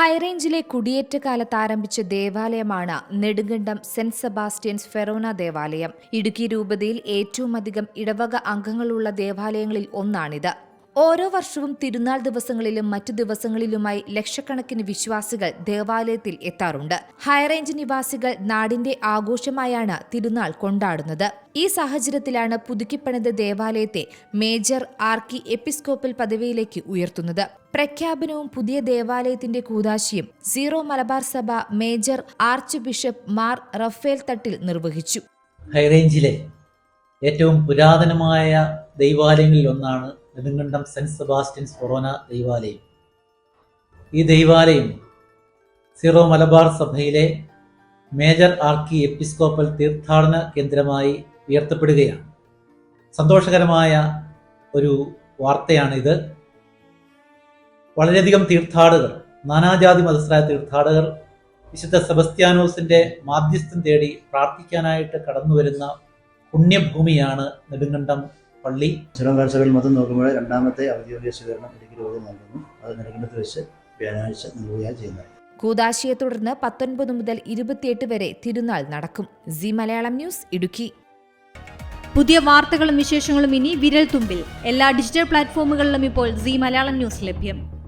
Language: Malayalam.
ഹൈറേഞ്ചിലെ കുടിയേറ്റ കാലത്ത് ആരംഭിച്ച ദേവാലയമാണ് നെടുങ്കണ്ടം സെന്റ് സെബാസ്റ്റ്യൻസ് ഫെറോന ദേവാലയം. ഇടുക്കി രൂപതയിൽ ഏറ്റവുമധികം ഇടവക അംഗങ്ങളുള്ള ദേവാലയങ്ങളിൽ ഒന്നാണിത്. ഓരോ വർഷവും തിരുനാൾ ദിവസങ്ങളിലും മറ്റു ദിവസങ്ങളിലുമായി ലക്ഷക്കണക്കിന് വിശ്വാസികൾ ദേവാലയത്തിൽ എത്താറുണ്ട്. ഹൈറേഞ്ച് നിവാസികൾ നാടിന്റെ ആഘോഷമായാണ് തിരുനാൾ കൊണ്ടാടുന്നത്. ഈ സാഹചര്യത്തിലാണ് പുതുക്കിപ്പണിത ദേവാലയത്തെ മേജർ ആർക്കി എപ്പിസ്കോപ്പൽ പദവിയിലേക്ക് ഉയർത്തുന്നത്. പ്രഖ്യാപനവും പുതിയ ദേവാലയത്തിന്റെ കൂതാശിയും സീറോ മലബാർ സഭ major arch bishop Mar Raphael Thattil നിർവഹിച്ചു. ഹൈറേഞ്ചിലെ ഏറ്റവും പുരാതനമായ ദൈവാലയങ്ങളിൽ ഒന്നാണ് നെടുങ്കണ്ടം സെന്റ് സെബാസ്റ്റ്യൻസ് ഫൊറോന ദൈവാലയം. ഈ ദൈവാലയം സിറോ മലബാർ സഭയിലെ മേജർ ആർക്കി എപ്പിസ്കോപ്പൽ തീർത്ഥാടന കേന്ദ്രമായി ഉയർത്തപ്പെടുകയാണ്. സന്തോഷകരമായ ഒരു വാർത്തയാണിത്. വളരെയധികം തീർത്ഥാടകർ നാനാജാതി മതസ്ഥരായ തീർത്ഥാടകർ വിശുദ്ധ സെബസ്ത്യാനോസിന്റെ മാധ്യസ്ഥം തേടി പ്രാർത്ഥിക്കാനായിട്ട് കടന്നു വരുന്ന പുണ്യഭൂമിയാണ് നെടുങ്കണ്ടം പള്ളി ഇസ്ലാം കാഴ്ചകളിൽ മൊത്തം നോക്കുമ്പോൾ രണ്ടാമത്തെ ഔദ്യോഗിക സ്വീകരണം ഇടുക്കി രോഗം നൽകുന്നു. അത് നെടുങ്കണ്ടത്ത് വെച്ച് വ്യാഴാഴ്ച നൽകുകയാണ് ചെയ്യുന്നത്. കൂതാശിയെ തുടർന്ന് പത്തൊൻപത് മുതൽ ഇരുപത്തിയെട്ട് വരെ തിരുനാൾ നടക്കും. C Malayalam news Idukki. പുതിയ വാർത്തകളും വിശേഷങ്ങളും ഇനി വിരൽ തുമ്പിൽ എല്ലാ ഡിജിറ്റൽ പ്ലാറ്റ്ഫോമുകളിലും ഇപ്പോൾ സി മലയാളം ന്യൂസ് ലഭ്യം.